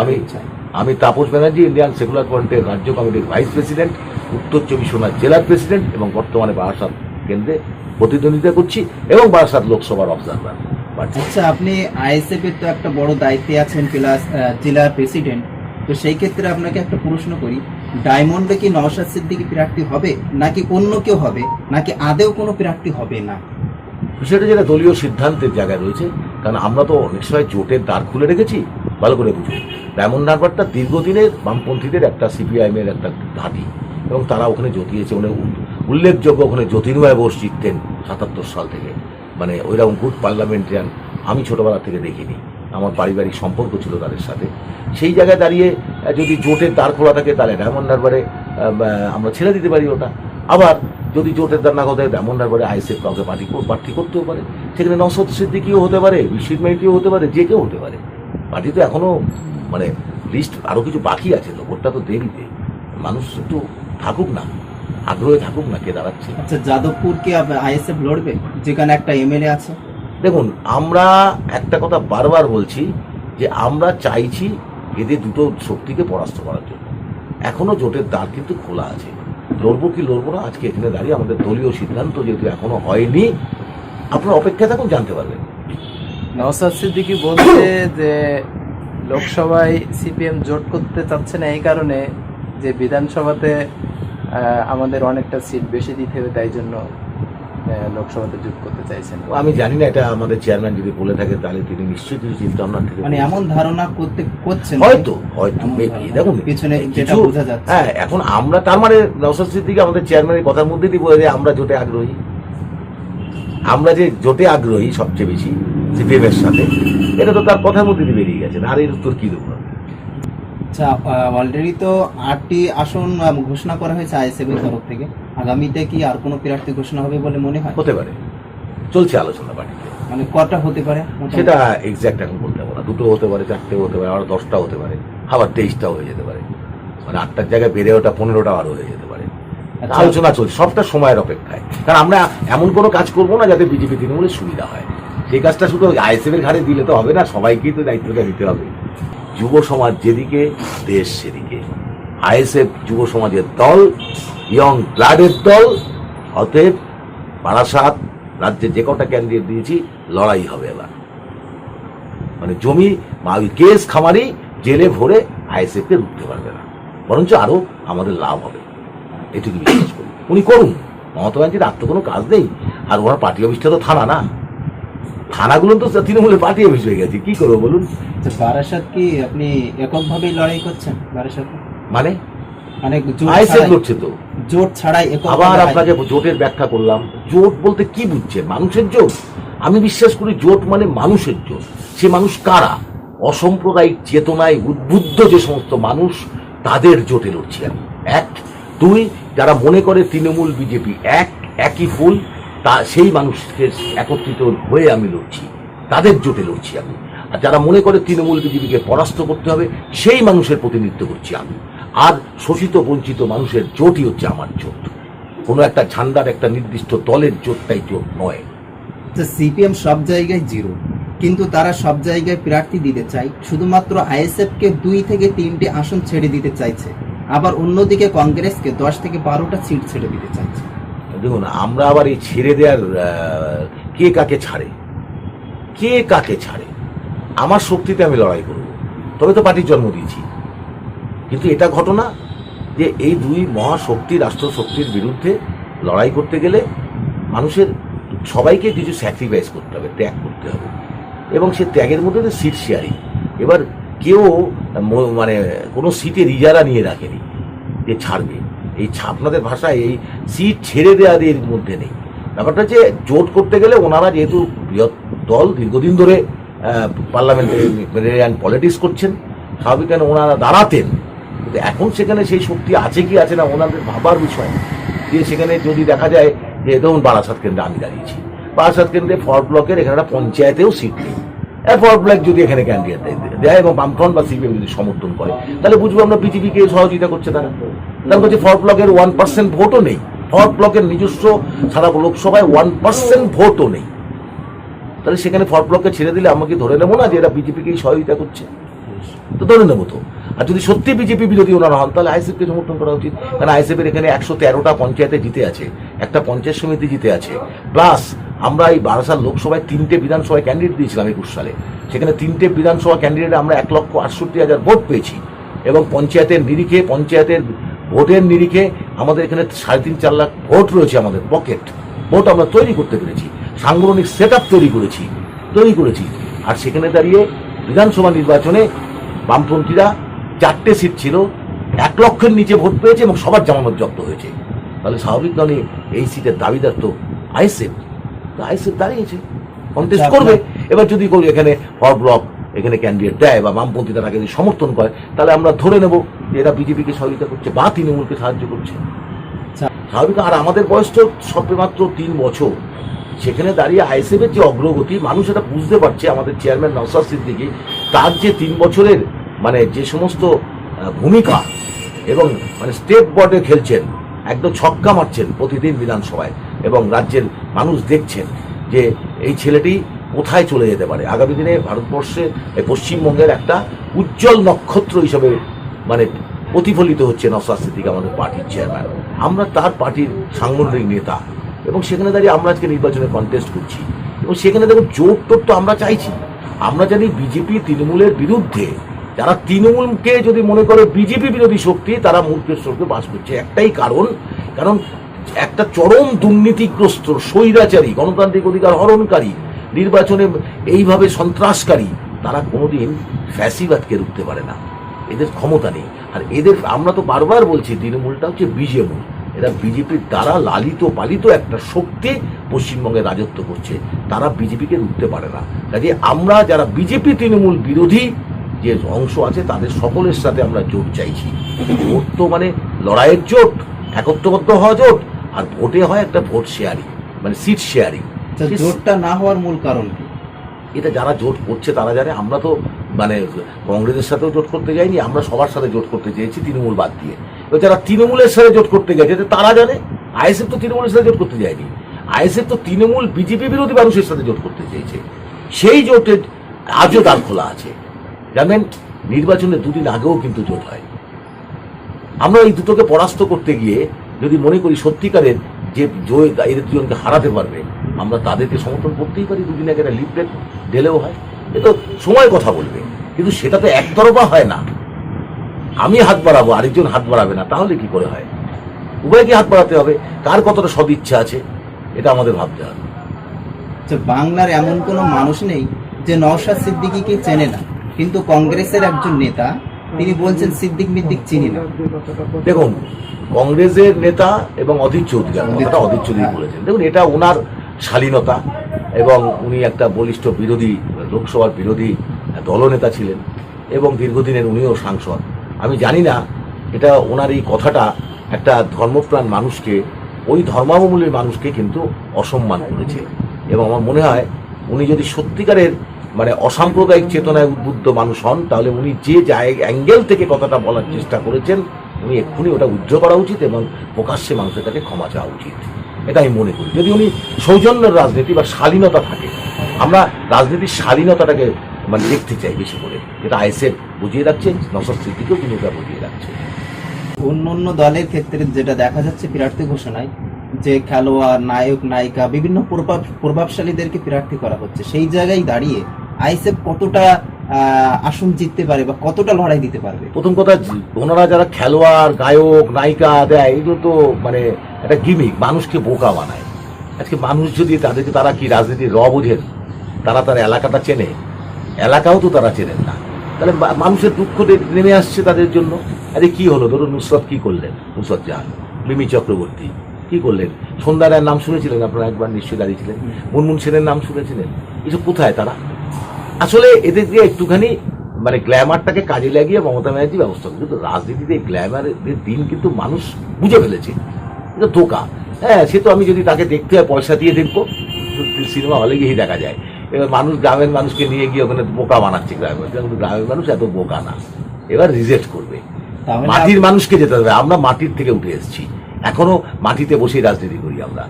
আমি আমি Tapas Banerjee Indian secular ফ্রন্টের রাজ্য কমিটির ভাইস প্রেসিডেন্ট উত্তর চব্বিশ পরগনার জেলার প্রেসিডেন্ট এবং বর্তমানে বারাসাত কেন্দ্রে প্রতিদ্বন্দ্বিতা করছি এবং বারাসাত লোকসভার অবজারভার। আচ্ছা আপনি আইএসএফ এর তো একটা বড় দায়িত্বে আছেন প্লাস জেলার প্রেসিডেন্ট তো সেই ক্ষেত্রে আপনাকে একটা প্রশ্ন করি ডায়মন্ডে কি নওশাদ সিদ্দিকী প্রার্থী হবে নাকি অন্য কেউ হবে নাকি আদেও কোনো প্রার্থী হবে না বিষয়টা যেটা দলীয় সিদ্ধান্তের জায়গায় রয়েছে কারণ আমরা তো অনেক সময় জোটের দ্বার খুলে রেখেছি ভালো করে বুঝুন ডায়মন্ড হারবারটা দীর্ঘদিনের বামপন্থীদের একটা সিপিআইএম এর একটা ঘাঁটি এবং তারা ওখানে জতিয়েছে মানে উল্লেখযোগ্য ওখানে জ্যোতির্ময় বোস জিততেন সাতাত্তর সাল থেকে। মানে ওইরকম গুড পার্লামেন্টারিয়ান আমি ছোটবেলা থেকে দেখিনি। আমার পারিবারিক সম্পর্ক ছিল তাদের সাথে। সেই জায়গায় দাঁড়িয়ে যদি জোটের দ্বার খোলা থাকে তাহলে ডায়মন্ড হারবারে আমরা ছেড়ে দিতে পারি ওটা। আবার যদি জোটের দ্বার না কথা ডায়মন্ড হারবারে আইসিএফ কাউকে পার্টি প্রার্থী করতেও পারে। সেখানে নসদ সিদ্দিকিও হতে পারে বিশ্বজিৎ মাইতিও হতে পারে, যে কেউ হতে পারে। পার্টি তো এখনও মানে লিস্ট আরও কিছু বাকি আছে তো ভোটটা তো দেরিতে। মানুষ একটু থাকুক না আগ্রহে থাকুক না কে দাঁড়াচ্ছে। আচ্ছা যাদবপুর কি আইএসএফ লড়বে? যেখানে একটা এমএলএ আছে। দেখুন আমরা একটা কথা বারবার বলছি যে আমরা চাইছি এদের দুটো শক্তিকে পরাস্ত করার জন্য। এখনও জোটের দ্বার কিন্তু খোলা আছে। লড়বো কি লড়বো না আজকে এখানে দাঁড়িয়ে আমাদের দলীয় সিদ্ধান্ত যেহেতু এখনও হয়নি আপনার অপেক্ষা থাকুন জানতে পারবেন। নওসাদ সিদ্দিকি বলছে যে লোকসভায় সিপিএম জোট করতে চাচ্ছে না এই কারণে যে বিধানসভাতে আমাদের অনেকটা সিট বেশি দিতে হবে তাই জন্য লোকসভাতে জোট করতে চাইছেন। আমি জানি না এটা আমাদের চেয়ারম্যান যদি বলে থাকে তাহলে তিনি নিশ্চয়ই কিছু চিন্তা ভাবনা থেকে মানে এমন ধারণা করতে করছেন হয়তো হয়তো দেখুন পিছনে যেটা কিছু- বোঝা যাচ্ছে। হ্যাঁ এখন আমরা তার মানে নওশাদ সিদ্দিকি আমাদের চেয়ারম্যানের কথার মধ্যে দিয়ে বলে যে আমরা জোটে আগ্রহী। আমরা যে জোটে আগ্রহী সবচেয়ে বেশি সিপিএম এর সাথে। এটা তো তার কথার মধ্যে বেরিয়ে গেছে আর এর উত্তর কি দেবো আচ্ছা অলরেডি তো আটটি আসন ঘোষণা করা হয়েছে আইএসএফ এর তরফ থেকে। আগামীতে কি আর কোনো প্রার্থী ঘোষণা হবে বলে মনে হয়? হতে পারে। চলছে আলোচনা বাড়িতে মানে কটা হতে পারে? সেটা এক্স্যাক্ট এখন বলতে পারব না। দুটো হতে পারে চারটেও হতে পারে আবার দশটা হতে পারে আবার তেইশটাও হয়ে যেতে পারে। মানে আটটার জায়গায় বেড়ে ওটা পনেরোটা আরও হয়ে যেতে পারে। আচ্ছা। আলোচনা চলছে সবটা সময়ের অপেক্ষায়। কারণ আমরা এমন কোনো কাজ করব না যাতে বিজেপি তৃণমূলের সুবিধা হয়। সেই কাজটা শুধু আইএসএফ এর ঘাড়ে দিলে তো হবে না, সবাইকেই তো দায়িত্বটা নিতে হবে। যুব সমাজ যেদিকে, দেশ সেদিকে। আইএসএফ যুব সমাজের দল, ইয়ং ব্লাডের দল, অতএব বারাসাত রাজ্যে যে কটা ক্যান্ডিডেট দিয়েছি, লড়াই হবে এবার। মানে জমি কেস, খামারি, জেলে ভরে আইএসএফকে রুখতে পারবে না। বরঞ্চ আরও আমাদের লাভ হবে। এটুকু বিশ্বাস করি। উনি করুন। মমতা ব্যানার্জির আর তো কোনো কাজ নেই। আর ওনার পার্টি অফিসটা তো থানা না। থানাগুলো তো তৃণমূলের পার্টি অফিস হয়ে গেছে কি করব বলুন? বারাসাত কি আপনি এককভাবেই লড়াই করছেন বারাসাত? মানে? মানে জোট লড়ছে তো। জোট ছাড়াই আবার আপনাকে জোটের ব্যাখ্যা করলাম। জোট বলতে কি বুঝছেন? মানুষের জোট? আমি বিশ্বাস করি জোট মানে মানুষের জোট। সে মানুষ কারা? অসাম্প্রদায়িক চেতনায় উদ্বুদ্ধ যে সমস্ত মানুষ তাদের জোটে লড়ছি আমি। এক। দুই যারা মনে করে তৃণমূল বিজেপি এক একই ফুল তা সেই মানুষকে একত্রিত হয়ে আমি লড়ছি, তাদের জোটে লড়ছি আমি। আর যারা মনে করে তৃণমূল বিজেপিকে পরাস্ত করতে হবে, সেই মানুষের প্রতিনিধিত্ব করছি আমি। আর শোষিত, বঞ্চিত মানুষের জোটই হচ্ছে আমার জোট। কোনো একটা ঝান্ডার একটা নির্দিষ্ট দলের জোটটাই জোট নয়। সিপিএম সব জায়গায় জিরো, কিন্তু তারা সব জায়গায় প্রার্থী দিতে চায়। শুধুমাত্র আইএসএফ কে দুই থেকে তিনটে আসন ছেড়ে দিতে চাইছে। আবার অন্যদিকে কংগ্রেসকে দশ থেকে বারোটা সিট ছেড়ে দিতে চাইছে। দেখুন, আমরা আবার এই ছেড়ে দেওয়ার কে কাকে ছাড়ে? কে কাকে ছাড়ে? আমার শক্তিতে আমি লড়াই করব। তবে তো পার্টির জন্ম দিয়েছি। কিন্তু এটা ঘটনা যে এই দুই মহাশক্তি, রাষ্ট্রশক্তির বিরুদ্ধে লড়াই করতে গেলে মানুষের সবাইকে কিছু স্যাক্রিফাইস করতে হবে, ত্যাগ করতে হবে। এবং সে ত্যাগের মধ্যে তো সিট শেয়ারিং এবার কেউ মানে কোনো সিটে রিজারা নিয়ে রাখেনি যে ছাড়বে। এই আপনাদের ভাষায় এই সিট ছেড়ে দেওয়ার এর মধ্যে নেই। ব্যাপারটা হচ্ছে জোট করতে গেলে ওনারা যেহেতু বৃহৎ দল, দীর্ঘদিন ধরে পার্লামেন্টারিয়ান পলিটিক্স করছেন, স্বাভাবিক কেন ওনারা দাঁড়াতেন। কিন্তু এখন সেখানে সেই শক্তি আছে কি আছে না ওনাদের ভাবার বিষয়। যে সেখানে যদি দেখা যায় যে ধরুন বারাসাত কেন্দ্রে আমি দাঁড়িয়েছি, বারাসাত কেন্দ্রে ফর ব্লকের এখানে একটা পঞ্চায়েতেও সিট নেই। ফর ব্লক যদি এখানে ক্যান্ডিডেট দেয় এবং বামফ্রন্ট বা সিপিএম যদি সমর্থন করে, তাহলে বুঝব আমরা বিজেপিকে সহযোগিতা করছে তারা। তার কাছে ফর ব্লকের ওয়ান পার্সেন্ট ভোটও নেই। ফর ব্লকের নিজস্ব সারা লোকসভায় ওয়ান পার্সেন্ট ভোটও নেই। তাহলে সেখানে ফর ব্লককে ছেড়ে দিলে আমাকে ধরে নেব না যে এরা বিজেপিকেই সহযোগিতা করছে? তো ধরে নেব তো। আর যদি সত্যি বিজেপি বিরোধী ওনারা হন, তাহলে আইএসএফকে সমর্থন করা উচিত। কারণ আইএসএফের এখানে একশো তেরোটা পঞ্চায়েতে জিতে আছে, একটা পঞ্চায়েত সমিতি জিতে আছে। প্লাস আমরা এই বারাসাত লোকসভায় তিনটে বিধানসভায় ক্যান্ডিডেট দিয়েছিলাম একুশ সালে। সেখানে তিনটে বিধানসভা ক্যান্ডিডেটে আমরা এক লক্ষ আটষট্টি হাজার ভোট পেয়েছি। এবং পঞ্চায়েতের নিরিখে পঞ্চায়েতের ভোটের নিরিখে আমাদের এখানে সাড়ে তিন চার লাখ ভোট রয়েছে আমাদের পকেট। ভোট আমরা তৈরি করতে পেরেছি। সাংগঠনিক সেট তৈরি করেছি তৈরি করেছি। আর সেখানে দাঁড়িয়ে বিধানসভা নির্বাচনে বামপন্থীরা চারটে সিট ছিল এক লক্ষের নিচে ভোট পেয়েছে এবং সবার জামানত জব্দ হয়েছে। তাহলে স্বাভাবিক কারণে এই সিটের দাবিদার তো আইসেফ তো আইসেফ দাঁড়িয়েছে কন্টেস্ট আচ্ছা, করবে। এবার যদি করি এখানে হর ব্লক এখানে ক্যান্ডিডেট দেয় বা বামপন্থী তারা যদি সমর্থন করে তাহলে আমরা ধরে নেব যে এরা বিজেপিকে সহযোগিতা করছে বা তৃণমূলকে সাহায্য করছে। আচ্ছা, স্বাভাবিক আর আমাদের বয়স তো সবে মাত্র তিন বছর। সেখানে দাঁড়িয়ে আইএসএফের যে অগ্রগতি মানুষ এটা বুঝতে পারছে আমাদের চেয়ারম্যান নওসাদ সিদ্দিকি তার যে তিন বছরের মানে যে সমস্ত ভূমিকা এবং মানে স্টেপ বোর্ডে খেলছেন একদম ছক্কা মারছেন প্রতিদিন বিধানসভায় এবং রাজ্যের মানুষ দেখছেন যে এই ছেলেটি কোথায় চলে যেতে পারে? আগামী দিনে ভারতবর্ষে পশ্চিমবঙ্গের একটা উজ্জ্বল নক্ষত্র হিসেবে মানে প্রতিফলিত হচ্ছে নওসাদ সিদ্দিক আমাদের পার্টির চেয়ারম্যান আমরা তার পার্টির সাংগঠনিক নেতা। এবং সেখানে দাঁড়িয়ে আমরা আজকে নির্বাচনে কন্টেস্ট করছি। এবং সেখানে দেখুন, জোট টোট তো আমরা চাইছি। আমরা জানি বিজেপি তৃণমূলের বিরুদ্ধে, যারা তৃণমূলকে যদি মনে করে বিজেপি বিরোধী শক্তি, তারা মূর্খের স্বর্গে বাস করছে। একটাই কারণ কারণ একটা চরম দুর্নীতিগ্রস্ত, স্বৈরাচারী, গণতান্ত্রিক অধিকার হরণকারী নির্বাচনে এইভাবে সন্ত্রাসকারী, তারা কোনোদিন ফ্যাসিবাদকে রুখতে পারে না। এদের ক্ষমতা নেই। আর এদের, আমরা তো বারবার বলছি, তৃণমূলটা হচ্ছে বিজেমূল। এরা বিজেপির দ্বারা লালিত পালিত একটা শক্তি পশ্চিমবঙ্গে রাজত্ব করছে। তারা বিজেপিকে রুখতে পারে না। কাজে আমরা যারা বিজেপি তৃণমূল বিরোধী, যে অংশ আছে, তাদের সকলের সাথে আমরা জোট চাইছি। ভোট তো মানে লড়াইয়ের জোট, একত্রবদ্ধ হওয়া জোট, আর ভোটে হয় একটা ভোট শেয়ারিং মানে সিট শেয়ারিং। জোটটা না হওয়ার মূল কারণ কি? এটা যারা জোট করছে তারা জানে আমরা তো মানে কংগ্রেসের সাথেও জোট করতে যাইনি আমরা সবার সাথে জোট করতে চেয়েছি তৃণমূল বাদ দিয়ে। এবার যারা তৃণমূলের সাথে জোট করতে গেছে তারা জানে আইএসএফ তো তৃণমূলের সাথে জোট করতে যায়নি। আইএসএফ তো তৃণমূল বিজেপি বিরোধী মানুষের সাথে জোট করতে চেয়েছে। সেই জোটে আজও দ্বার খোলা আছে। জানেন নির্বাচনের দুদিন আগেও কিন্তু জোট হয় আমরা এই দুটোকে পরাস্ত করতে গিয়ে যদি মনে করি সত্যিকারের যে জয় এদের দুজনকে হারাতে পারবে আমরা তাদেরকে সমর্থন করতেই পারি দুদিন আগে একটা লিফলেট দিলেও হয়। এ তো সময় কথা বলবে কিন্তু সেটা তো একতরফা হয় না। আমি হাত বাড়াবো আরেকজন হাত বাড়াবে না তাহলে কি করে হয়? উভয়কে হাত বাড়াতে হবে কার কতটা সদিচ্ছা আছে এটা আমাদের ভাবতে হবে। যে বাংলার এমন কোনো মানুষ নেই যে নওশাদ সিদ্দিকীকে চেনে না কিন্তু কংগ্রেসের একজন নেতা তিনি বলছেন সিদ্দিক মিদ্দিক চিনি না। দেখুন কংগ্রেসের নেতা এবং অধীর চৌধুরী কথাটা অধীর চৌধুরী বলেছেন। দেখুন এটা ওনার শালীনতা এবং উনি একটা বলিষ্ঠ বিরোধী লোকসভার বিরোধী দলনেতা ছিলেন এবং দীর্ঘদিনের উনিও সাংসদ। আমি জানি না এটা ওনার এই কথাটা একটা ধর্মপ্রাণ মানুষকে ওই ধর্মাবলম্বী মানুষকে কিন্তু অসম্মান করেছে। এবং আমার মনে হয় উনি যদি সত্যিকারের মানে অসাম্প্রদায়িক চেতনায় উদ্বুদ্ধ মানুষ হন তাহলে উনি যে জায়গা অ্যাঙ্গেল থেকে কথাটা বলার চেষ্টা করেছেন উনি এক্ষুনি ওটা উজ্জ্ব করা উচিত এবং প্রকাশ্যে মানুষের কাছে ক্ষমা চাওয়া উচিত। এটা আমি মনে করি। যদি উনি সৌজন্যের রাজনীতি বা শালীনতা থাকে, আমরা রাজনীতির শালীনতাটাকে মানে দেখতে চাই বেশি করে। যেটা আইএসএফ বুঝিয়ে রাখছে, নসর স্মৃতিকেও তিনি ওটা বুঝিয়ে রাখছে। অন্য অন্য দলের ক্ষেত্রে যেটা দেখা যাচ্ছে প্রার্থী ঘোষণায়, যে খেলোয়াড়, নায়ক, নায়িকা, বিভিন্ন প্রভাব, প্রভাবশালীদেরকে প্রার্থী করা হচ্ছে। সেই জায়গায় দাঁড়িয়ে আইসেফ কতটা আসন জিততে পারে বা কতটা লড়াই দিতে পারবে? প্রথম কথা ওনারা যারা খেলোয়াড় গায়ক নায়িকা দেয় এগুলো তো মানে একটা গিমিক মানুষকে বোকা বানায়। আজকে মানুষ যদি তাদেরকে তারা কি রাজনীতির র বোঝেন তারা তার এলাকাটা চেনে। এলাকাও তো তারা চেনেন না। তাহলে মানুষের দুঃখ নেমে আসছে তাদের জন্য। আরে কি হলো? ধরুন নুসরত কি করলেন? নুসরত জাহান মিমি চক্রবর্তী কি করলেন? সন্ধ্যা রায়ের নাম শুনেছিলেন আপনারা একবার নিশ্চয়ই দাঁড়িয়েছিলেন। মুনমুন সেনের নাম শুনেছিলেন। এসব কোথায় তারা? আসলে এদের দিয়ে একটুখানি মানে গ্ল্যামারটাকে কাজে লাগিয়ে মমতা ব্যানার্জি ব্যবস্থা করে কিন্তু রাজনীতিতে গ্ল্যামারের দিন কিন্তু মানুষ বুঝে ফেলেছে। এটা ধোকা। হ্যাঁ সে তো আমি যদি তাকে দেখতে হয় পয়সা দিয়ে দেখব সিনেমা হলে গিয়েই দেখা যায়। এবার মানুষ গ্রামের মানুষকে নিয়ে গিয়ে ওখানে বোকা বানাচ্ছে গ্রামের কিন্তু গ্রামের মানুষ এত বোকা না। এবার রিজেক্ট করবে। মাটির মানুষকে যেতে হবে। আমরা মাটির থেকে উঠে এসেছি। এখনও মাটিতে বসেই রাজনীতি করি আমরা।